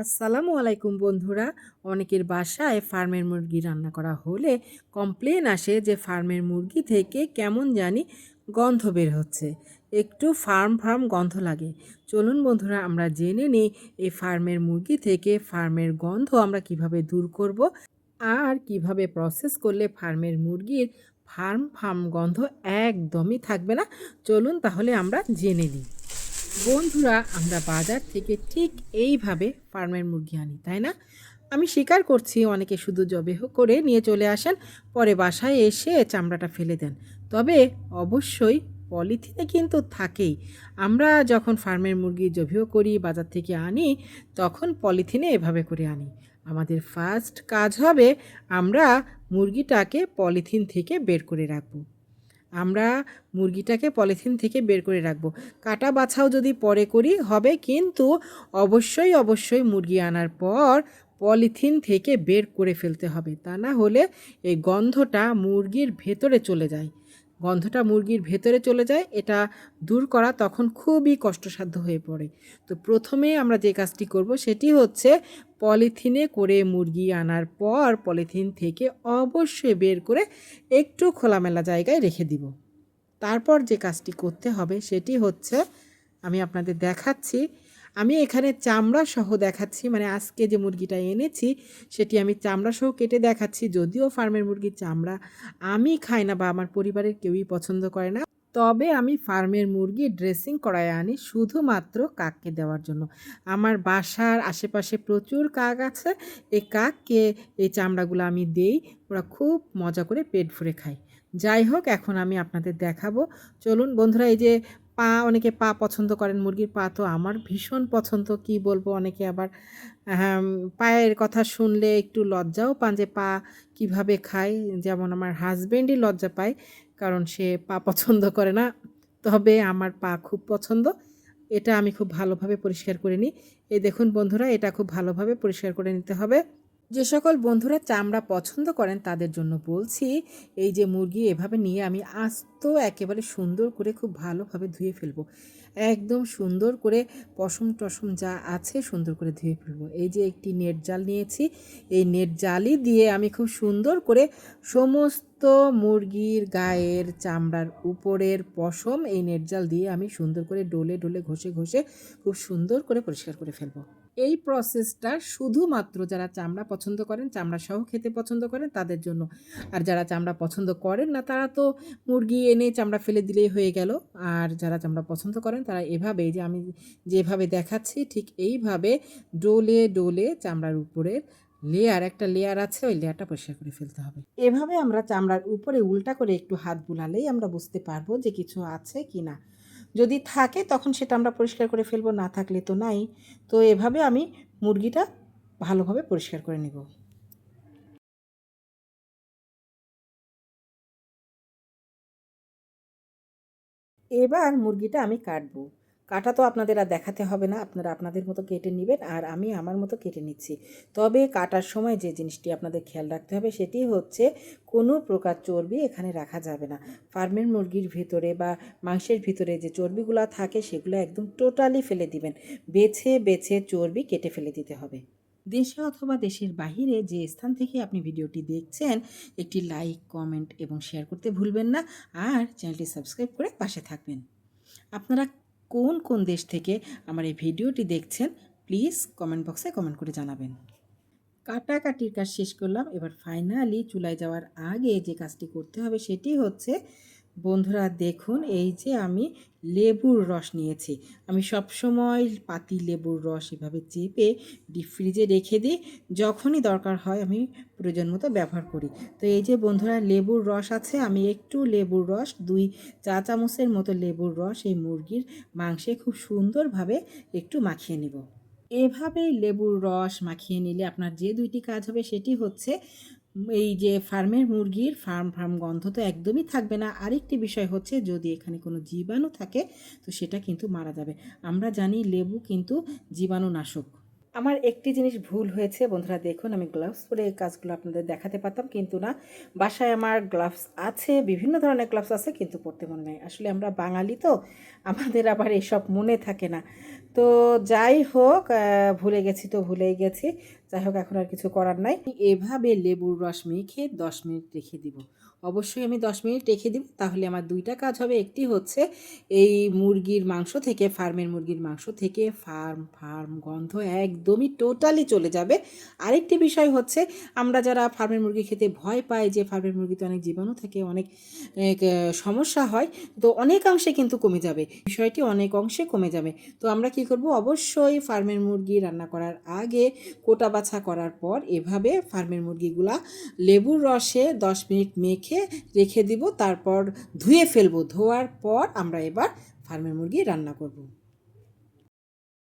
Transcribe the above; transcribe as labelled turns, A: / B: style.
A: আসসালামু আলাইকুম বন্ধুরা। অনেকের বাসায় ফার্মের মুরগি রান্না করা হলে কমপ্লেন আসে যে ফার্মের মুরগি থেকে কেমন জানি গন্ধ বের হচ্ছে। একটু ফার্ম ফার্ম গন্ধ লাগে। চলুন বন্ধুরা, আমরা জেনে নিই এই ফার্মের মুরগি থেকে ফার্মের গন্ধ আমরা কীভাবে দূর করব আর কীভাবে প্রসেস করলে ফার্মের মুরগির ফার্ম ফার্ম গন্ধ একদমই থাকবে না। চলুন তাহলে আমরা জেনে নিই। বন্ধুরা, আমরা বাজার থেকে ঠিক এইভাবে ফার্মের মুরগি আনি, তাই না? আমি স্বীকার করছি, অনেকে শুধু জবেহ করে নিয়ে চলে আসেন, পরে বাসায় এসে চামড়াটা ফেলে দেন। তবে অবশ্যই পলিথিনে কিন্তু থাকেই। আমরা যখন ফার্মের মুরগি জবেহ করি, বাজার থেকে আনি, তখন পলিথিনে এভাবে করে আনি। আমাদের ফার্স্ট কাজ হবে, আমরা মুরগিটাকে পলিথিন থেকে বের করে রাখব। আমরা মুরগিটাকে পলিথিন থেকে বের করে রাখব। কাটা বাছাও যদি পরে করি, হবে কিন্তু অবশ্যই অবশ্যই মুরগি আনার পর পলিথিন থেকে বের করে ফেলতে হবে। তা না হলে এই গন্ধটা মুরগির ভেতরে চলে যায়। গন্ধটা মুরগির ভেতরে চলে যায়, এটা দূর করা তখন খুবই কষ্টসাধ্য হয়ে পড়ে। তো প্রথমে আমরা যে কাজটি করব সেটি হচ্ছে পলিথিনে করে মুরগি আনার পর পলিথিন থেকে অবশ্যই বের করে একটু খোলামেলা জায়গায় রেখে দিব। তারপর যে কাজটি করতে হবে সেটি হচ্ছে, আমি আপনাদের দেখাচ্ছি আমি এখানে চামড়া সহ দেখাচ্ছি মানে আজকে যে মুরগিটা এনেছি, সেটি আমি চামড়া সহ কেটে দেখাচ্ছি। যদিও ফার্মের মুরগির চামড়া আমি খাই না বা আমার পরিবারের কেউই পছন্দ করে না, তবে আমি ফার্মের মুরগি ড্রেসিং করায় আনি শুধুমাত্র কাককে দেওয়ার জন্য। আমার বাসার আশেপাশে প্রচুর কাক আছে, এই কাককে এই চামড়াগুলো আমি দেই, ওরা খুব মজা করে পেট ভরে খায়। যাই হোক, এখন আমি আপনাদের দেখাবো। চলুন বন্ধুরা, এই যে পা অনেকে পা পছন্দ করেন মুরগির পা তো আমার ভীষণ পছন্দ কি বলব? অনেকে আবার হ্যাঁ, পায়ের কথা শুনলে একটু লজ্জাও পান যে পা কীভাবে খায়। যেমন আমার হাজব্যান্ডই লজ্জা পায় কারণ সে পা পছন্দ করে না। তবে আমার পা খুব পছন্দ এটা আমি খুব ভালোভাবে পরিষ্কার করে নিই। এই দেখুন বন্ধুরা এটা খুব ভালোভাবে পরিষ্কার করে নিতে হবে। যে সকল বন্ধুরা চামড়া পছন্দ করেন তাদের জন্য বলছি, এই যে মুরগি এভাবে নিয়ে আমি আস্ত একেবারে সুন্দর করে খুব ভালোভাবে ধুয়ে ফেলব। একদম সুন্দর করে পশম টসম যা আছে সুন্দর করে ধুয়ে ফেলব। এই যে একটি নেট জাল নিয়েছি, এই নেট জালই দিয়ে আমি খুব সুন্দর করে সমস্ত মুরগির গায়ের চামড়ার উপরের পশম এই নেট জাল দিয়ে আমি সুন্দর করে ডোলে ডোলে ঘষে ঘষে খুব সুন্দর করে পরিষ্কার করে ফেলব। এই প্রসেসটা শুধুমাত্র যারা চামড়া পছন্দ করেন চামড়া সহ খেতে পছন্দ করেন, তাদের জন্য। আর যারা চামড়া পছন্দ করেন না, তারা তো মুরগি এনে চামড়া ফেলে দিলেই হয়ে গেল। আর যারা চামড়া পছন্দ করেন, তারা এভাবে যে আমি যেভাবে দেখাচ্ছি, ঠিক এইভাবে ডোলে ডোলে চামড়ার উপরের লেয়ার একটা লেয়ার আছে, ওই লেয়ারটা পরিষ্কার করে ফেলতে হবে। এভাবে আমরা চামড়ার উপরে উল্টা করে একটু হাত বুলালেই আমরা বুঝতে পারব যে কিছু আছে কি না। যদি থাকে, তখন সেটা আমরা পরিষ্কার করে ফেলব, না থাকলে তো নাই। তো এভাবে আমি মুরগিটা ভালোভাবে পরিষ্কার করে নেব। এবার মুরগিটা আমি কাটবো। কাটা তো আপনাদের আর দেখাতে হবে না, আপনারা আপনাদের মতো কেটে নেবেন আর আমি আমার মতো কেটে নিচ্ছি। তবে কাটার সময় যে জিনিসটি আপনাদের খেয়াল রাখতে হবে সেটি হচ্ছে কোনো প্রকার চর্বি এখানে রাখা যাবে না। ফার্মের মুরগির ভিতরে বা মাংসের ভিতরে যে চর্বিগুলো থাকে সেগুলো একদম টোটালি ফেলে দিবেন। বেছে বেছে চর্বি কেটে ফেলে দিতে হবে। দেশে অথবা দেশের বাহিরে যে স্থান থেকে আপনি ভিডিওটি দেখছেন, একটি লাইক, কমেন্ট এবং শেয়ার করতে ভুলবেন না। আর চ্যানেলটি সাবস্ক্রাইব করে পাশে থাকবেন। আপনারা কোন কোন দেশ থেকে আমার এই ভিডিওটি দেখছেন প্লিজ কমেন্ট বক্সে কমেন্ট করে জানাবেন। কাটাকাটির কাজ শেষ করলাম। এবার ফাইনালি চুলায় যাওয়ার আগে যে কাজটি করতে হবে সেটি হচ্ছে বন্ধুরা দেখুন, এই যে আমি লেবুর রস নিয়েছি। আমি সবসময় পাতি লেবুর রস এভাবে চেপে ডিপ ফ্রিজে রেখে দিই। যখনই দরকার হয় আমি প্রয়োজন মতো ব্যবহার করি। তো এই যে বন্ধুরা, লেবুর রস আছে, আমি একটু লেবুর রস, দুই চা চামচের মতো লেবুর রস এই মুরগির মাংসে খুব সুন্দরভাবে একটু মাখিয়ে নেব। এভাবেই লেবুর রস মাখিয়ে নিলে আপনার যে দুইটি কাজ হবে সেটি হচ্ছে এই যে ফার্মের মুরগির ফার্ম ফার্ম গন্ধ তো একদমই থাকবে না। আরেকটি বিষয় হচ্ছে যদি এখানে কোনো জীবাণু থাকে, তো সেটা কিন্তু মারা যাবে। আমরা জানি লেবু কিন্তু জীবাণুনাশক। আমার একটি জিনিস ভুল হয়েছে, বন্ধুরা দেখুন, আমি গ্লাভস পরে এই কাজগুলো আপনাদের দেখাতে পারতাম, কিন্তু না, বাসায় আমার গ্লাভস আছে, বিভিন্ন ধরনের গ্লাভস আছে, কিন্তু পড়তে মনে নেই। আসলে আমরা বাঙালি তো, আমাদের আবার এসব মনে থাকে না। তো যাই হোক ভুলে গেছি তো, ভুলেই গেছি। যাই হোক, এখন আর কিছু করার নাই। এভাবে লেবুর রস মেখে দশ মিনিট রেখে দিব। অবশ্যই আমি দশ মিনিট রেখে দিব, তাহলে আমার দুইটা কাজ হবে। একটি হচ্ছে এই মুরগির মাংস থেকে, ফার্মের মুরগির মাংস থেকে ফার্ম ফার্ম গন্ধ একদমই টোটালি চলে যাবে। আরেকটি বিষয় হচ্ছে, আমরা যারা ফার্মের মুরগি খেতে ভয় পাই যে ফার্মের মুরগিতে অনেক জীবাণু থাকে, অনেক সমস্যা হয়, তো অনেকাংশে কিন্তু কমে যাবে। বিষয়টি অনেক অংশে কমে যাবে। তো আমরা কি করব? অবশ্যই ফার্মের মুরগি রান্না করার আগে কোটা বাছা করার পর এভাবে ফার্মের মুরগিগুলা লেবুর রসে দশ মিনিট মেখে রেখে দিব। তারপর ধুয়ে ফেলব। ধোয়ার পর আমরা এবার ফার্মের মুরগি রান্না করব।